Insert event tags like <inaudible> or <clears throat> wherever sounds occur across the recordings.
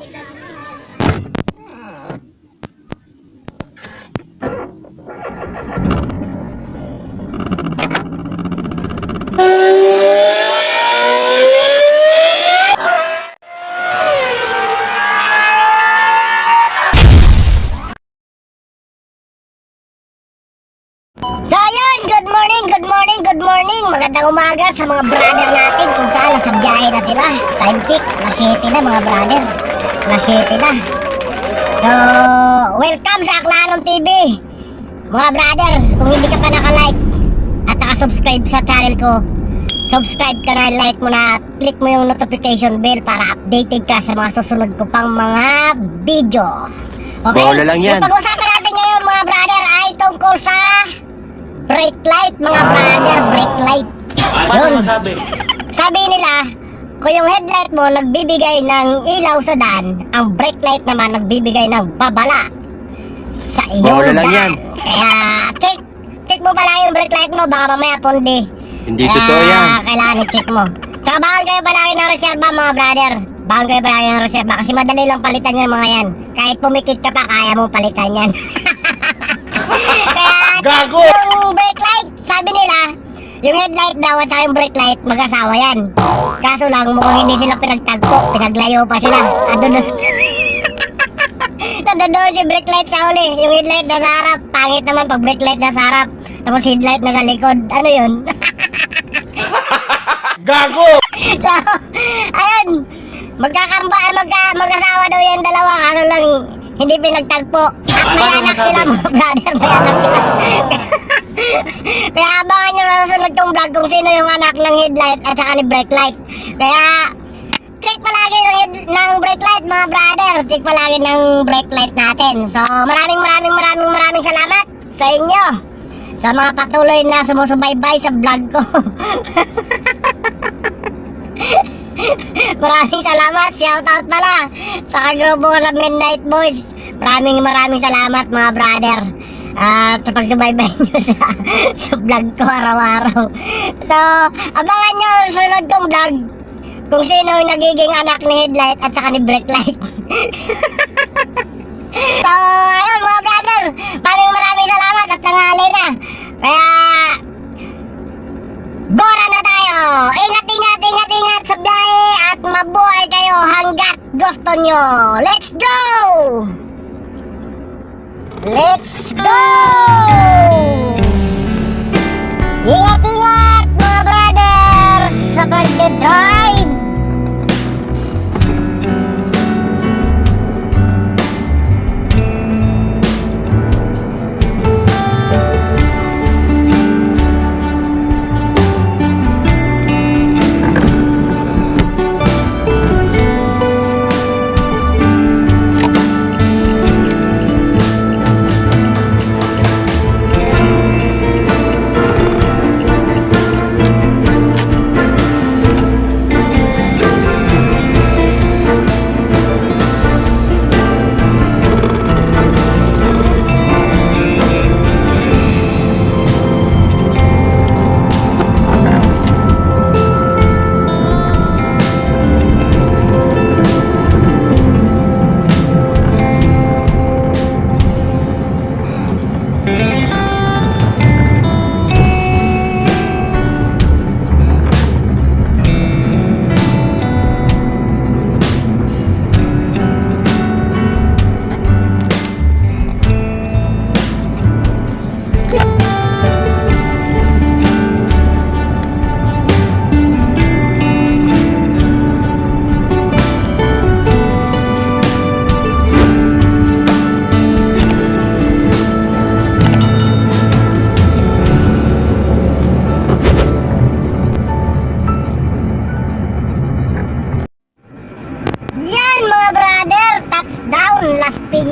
みたいな。Good morning, good morning, Magandang umaga sa mga brother natin Kung saan nasa biyahe na sila. Time check, alas 7 na mga brother. Alas 7 na. So, welcome sa Aklanon TV Mga brother, kung hindi ka pa naka-like At naka-subscribe sa channel ko Subscribe ka na, like mo na Click mo yung notification bell Para updated ka sa mga susunod ko pang mga video. Okay? Bola lang yan. Yung pag-usapan natin ngayon mga brother ay tungkol sa brake light mga brother, brake light. Paano Yun. masabi? Sabi nila, kung yung headlight mo nagbibigay ng ilaw sa daan, ang brake light naman nagbibigay ng babala sa iyong Bola lang daan. yan. Kaya check, check mo pala yung brake light mo, baka mamaya pundi. Hindi Kaya, totoo yan. kailangan i-check mo. Tsaka bawal kayo palagi ng reserva mga brother. Bawal kayo palagi ng reserva kasi madali lang palitan yan mga yan. Kahit pumikit ka pa, kaya mong palitan yan. <laughs> Kaya Gago! yung brake light, sabi nila, yung headlight daw at saka yung brake light, mag-asawa yan. Kaso lang, mukhang hindi sila pinagtagpo. Pinaglayo pa sila. Ando doon. Nandun <laughs> doon si brake light sa uli. Yung headlight nasa harap. Pangit naman pag brake light nasa harap. Tapos headlight nasa likod. Ano yun? <laughs> Gago! so, ayun. Magkakamba, magka, mag-asawa daw yung dalawa. Kaso lang, hindi pinagtagpo. At may Paano anak masabi? sila mga brother. May anak sila. Kaya abangan nyo sa susunod kong vlog kung sino yung anak ng headlight at saka ni brake light. Kaya, check palagi ng, head, ng brake light mga brother. Check palagi ng brake light natin. So, maraming maraming maraming maraming salamat sa inyo. Sa mga patuloy na sumusubaybay sa vlog ko. <laughs> Maraming salamat, shout out pala sa kagrupo sa Midnight Boys. Maraming maraming salamat mga brother. At sa pagsubaybay <laughs> nyo sa, sa vlog ko araw-araw. So, abangan nyo ang sunod kong vlog kung sino yung nagiging anak ni headlight at saka ni brake light. <laughs> so, ayun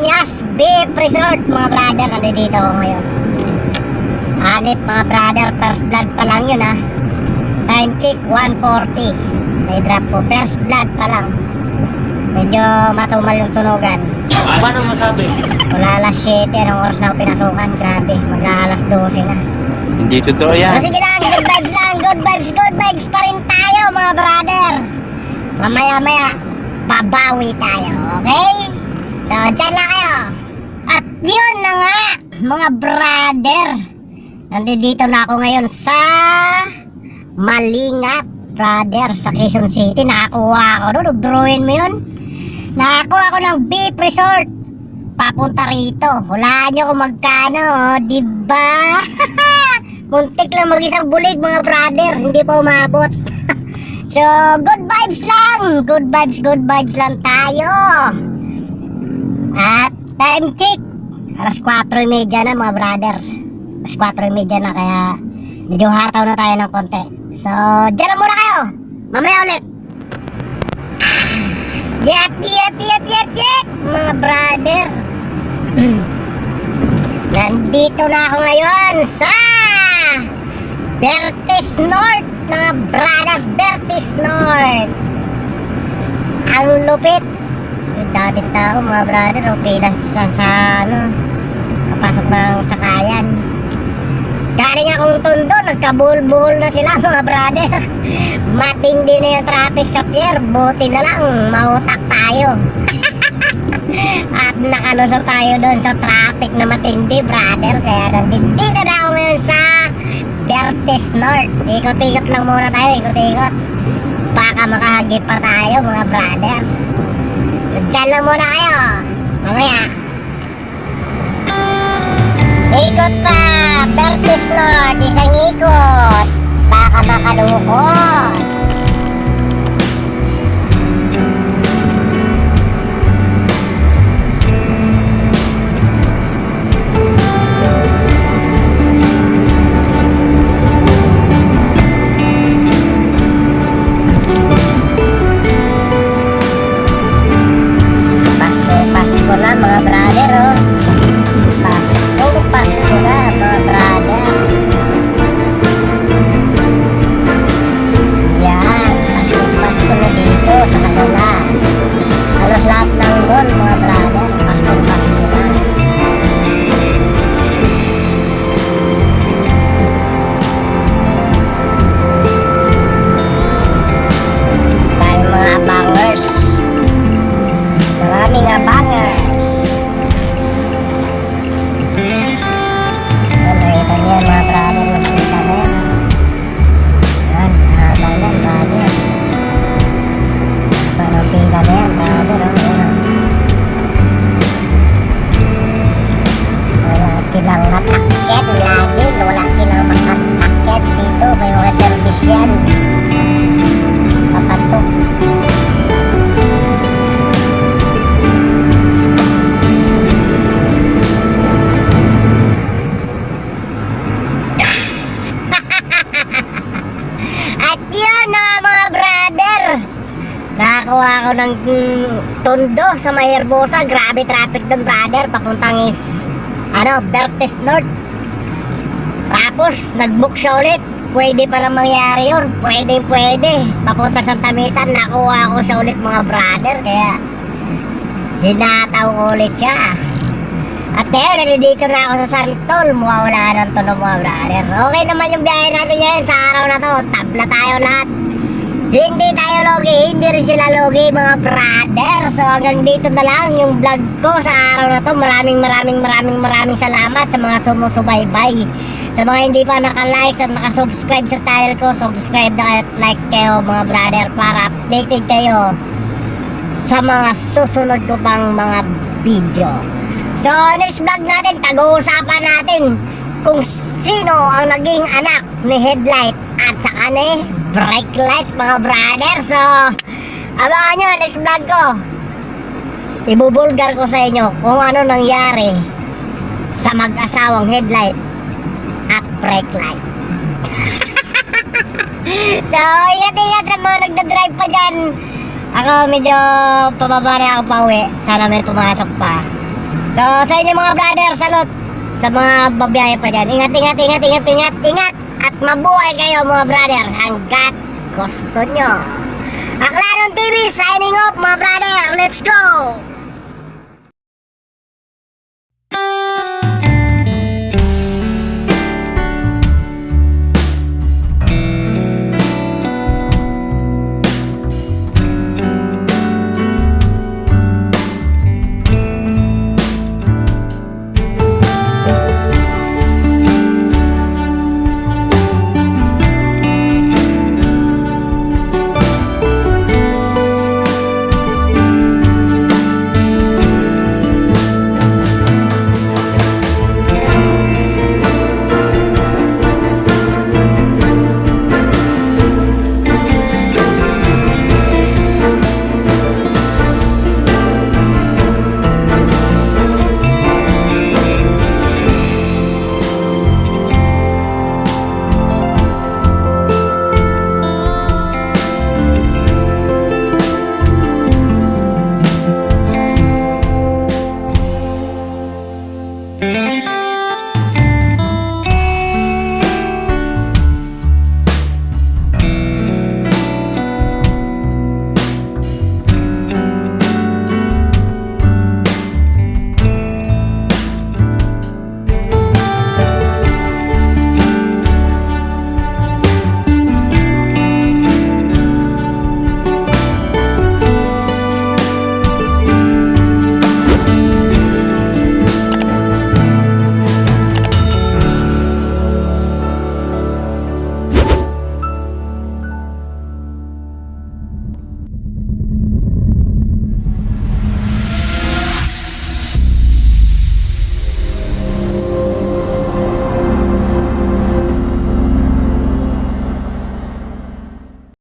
Piñas Beef Resort mga brother, nandito ako ngayon. Hanip mga brother, first blood pa lang yun ha. Time check 140. May drop ko, first blood pa lang. Medyo matumal yung tunugan. Paano masabi? Wala alas 7, anong oras na ako pinasukan? Grabe, magla alas 12 na. Hindi totoo Pero yan. sige lang, good vibes lang, good vibes, good vibes pa rin tayo mga brother. Mamaya maya, babawi tayo, okay? So, dyan lang kayo. At yun na nga, mga brother. Nandito na ako ngayon sa Malingap, brother, sa Quezon City. Nakakuha ako doon, drawin mo yun. Nakakuha ako ng beef resort. Papunta rito. Hulaan nyo kung magkano, oh, di ba? <laughs> Muntik lang mag-isang bulig, mga brother. Hindi pa umabot. <laughs> so, good vibes lang. Good vibes, good vibes lang tayo. At time check. Alas 4.30 na mga brother. Alas 4.30 na kaya medyo hataw na tayo ng konti. So, dyan lang muna kayo. Mamaya ulit. Yep, yep, yep, yep, yep, mga brother. <clears throat> Nandito na ako ngayon sa Bertis North, mga brother, Bertis North. Ang lupit. Yung dami tao, mga brother, o pila sa, sa ano, kapasok ng sakayan. Galing akong tondo, nagkabuhol-buhol na sila, <laughs> mga brother. Matindi na yung traffic sa pier, buti na lang, mautak tayo. <laughs> At nakalusot tayo doon sa traffic na matindi, brother. Kaya nandito na ako ngayon sa Bertes North. Ikot-ikot lang muna tayo, ikot-ikot. Baka makahagip pa tayo, mga brother. Dyan lang muna kayo. Mamaya. Ikot pa! Bertes North, isang ikot. Baka makalukot. Ako ng tondo sa may Herbosa. Grabe traffic doon brother. Papuntang is, ano, Bertes North. Tapos, nag-book siya ulit. Pwede palang mangyari yun. Pwede, pwede. Papunta sa Tamisan, nakuha ko siya ulit mga brother. Kaya, hinataw ko ulit siya. At ngayon, nandito na ako sa Santol. Mawawala ng tono mga brother. Okay naman yung biyahe natin ngayon sa araw na to. Tabla tayo lahat. Hindi tayo logi, hindi rin sila logi mga brother. So hanggang dito na lang yung vlog ko sa araw na to. Maraming maraming maraming maraming salamat sa mga sumusubaybay. Sa mga hindi pa naka-like at naka-subscribe sa channel ko, subscribe na kayo at like kayo mga brother para updated kayo sa mga susunod ko pang mga video. So, next vlog natin, pag-uusapan natin kung sino ang naging anak ni headlight at saka ni brake light, mga brother. So, abangan nyo, next vlog ko. Ibubulgar ko sa inyo kung ano nangyari sa mag-asawang headlight at brake light. <laughs> so, ingat-ingat sa mga nagda-drive pa dyan. Ako medyo pababa na ako pa uwi. Sana may pumasok pa. So, sa inyo mga brother, salute sa mga babiyahe pa dyan. Ingat, ingat, ingat, ingat, ingat, ingat. At mabuhay kayo mga brother hanggat gusto nyo. Aklaron TV signing off mga brother. Let's go!